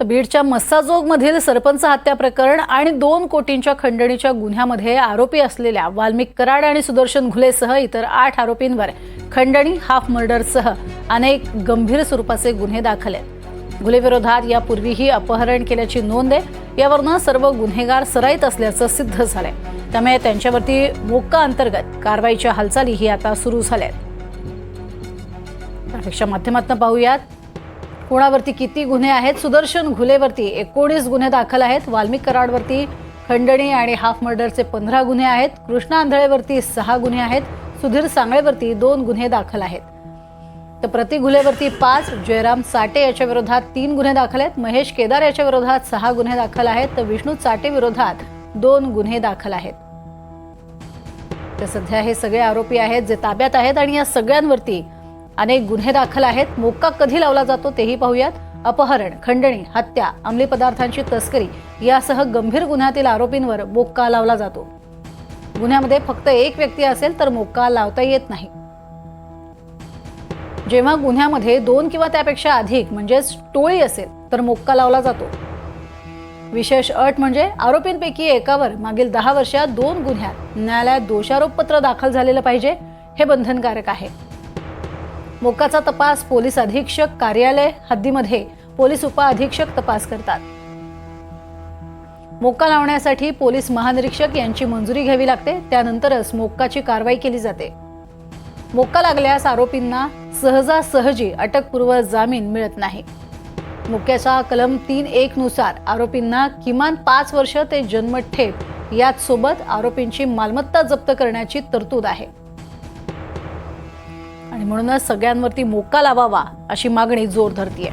तर बीडच्या मस्साजोगमधील सरपंच हत्या प्रकरण आणि दोन कोटींच्या खंडणीच्या गुन्ह्यामध्ये आरोपी असलेल्या वाल्मिक कराड आणि सुदर्शन घुलेसह इतर आठ आरोपींवर खंडणी हाफ मर्डरसह अनेक गंभीर स्वरूपाचे गुन्हे दाखल आहेत. घुलेविरोधात यापूर्वीही अपहरण केल्याची नोंद आहे. यावरनं सर्व गुन्हेगार सराईत असल्याचं सिद्ध झालंय. त्यामुळे त्यांच्यावरती मोक्का अंतर्गत कारवाईच्या हालचालीही आता सुरू झाल्या आहेत त्यापेक्षा माध्यमातून पाहूयात कोणावरती किती गुन्हे आहेत? सुदर्शन घुलेवरती एकोणीस गुन्हे दाखल आहेत. वाल्मिक कराडवरती खंडणी आणि हाफ मर्डरचे पंधरा गुन्हे आहेत. कृष्णा आंधळेवरती सहा गुन्हे आहेत. सुधीर सांगळेवरती दोन गुन्हे दाखल आहेत. तर प्रति घुलेवरती पाच जयराम साटे याच्या विरोधात तीन गुन्हे दाखल आहेत. महेश केदार याच्या विरोधात सहा गुन्हे दाखल आहेत. तर विष्णू चाटे विरोधात दोन गुन्हे दाखल आहेत. तर सध्या हे सगळे आरोपी आहेत जे ताब्यात आहेत आणि या सगळ्यांवरती अनेक गुन्हे दाखल आहेत. मोक्का कधी लावला जातो तेही पाहूयात. अपहरण खंडणी हत्या अंमली पदार्थांची तस्करी यासह गंभीर गुन्ह्यातील आरोपींवर मोक्का लावला जातो. गुन्ह्यामध्ये फक्त एक व्यक्ती असेल तर मोक्का लावता येत नाही. जेव्हा गुन्ह्यामध्ये दोन किंवा त्यापेक्षा अधिक म्हणजेच टोळी असेल तर मोक्का लावला जातो. विशेष अट म्हणजे आरोपींपैकी एकावर मागील दहा वर्षात दोन गुन्ह्यात न्यायालयात दोषारोपपत्र दाखल झालेलं पाहिजे. हे बंधनकारक आहे. मोकाचा तपास पोलीस अधीक्षक कार्यालय हद्दीमध्ये पोलीस उपअधीक्षक तपास करतात. मोक्का लावण्यासाठी पोलीस महानिरीक्षक यांची मंजुरी घ्यावी लागते त्यानंतरच मोक्काची कारवाई केली जाते. मोक्का लागल्यास आरोपींना सहजासहजी अटकपूर्व जामीन मिळत नाही. मोक्याच्या कलम तीन एक नुसार आरोपींना किमान पाच वर्ष ते जन्मठेप याच सोबत आरोपींची मालमत्ता जप्त करण्याची तरतूद आहे. आणि म्हणूनच सगळ्यांवरती मोका लावावा अशी मागणी जोर धरतीये.